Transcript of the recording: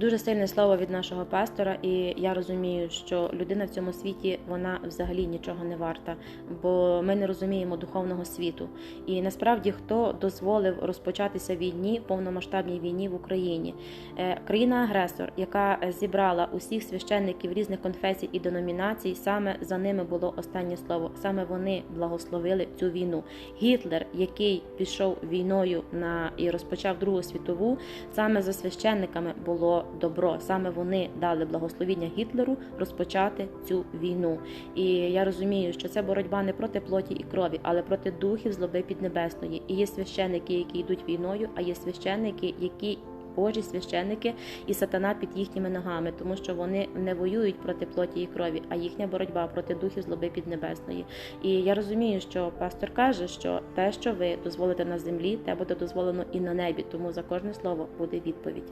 Дуже сильне слово від нашого пастора, і я розумію, що людина в цьому світі вона взагалі нічого не варта, бо ми не розуміємо духовного світу. І насправді хто дозволив розпочатися війні, повномасштабній війні в Україні? Е, Країна-агресор, яка зібрала усіх священників різних конфесій і деномінацій, саме за ними було останнє слово. Саме вони благословили цю війну. Гітлер, який пішов війною на і розпочав Другу світову, саме за священниками було добро. Саме вони дали благословіння Гітлеру розпочати цю війну. І я розумію, що це боротьба не проти плоті і крові, але проти духів злоби піднебесної. І є священники, які йдуть війною, а є священники, які Божі священники і сатана під їхніми ногами, тому що вони не воюють проти плоті і крові, а їхня боротьба проти духів злоби піднебесної. І я розумію, що пастор каже, що те, що ви дозволите на землі, те буде дозволено і на небі. Тому за кожне слово буде відповідь.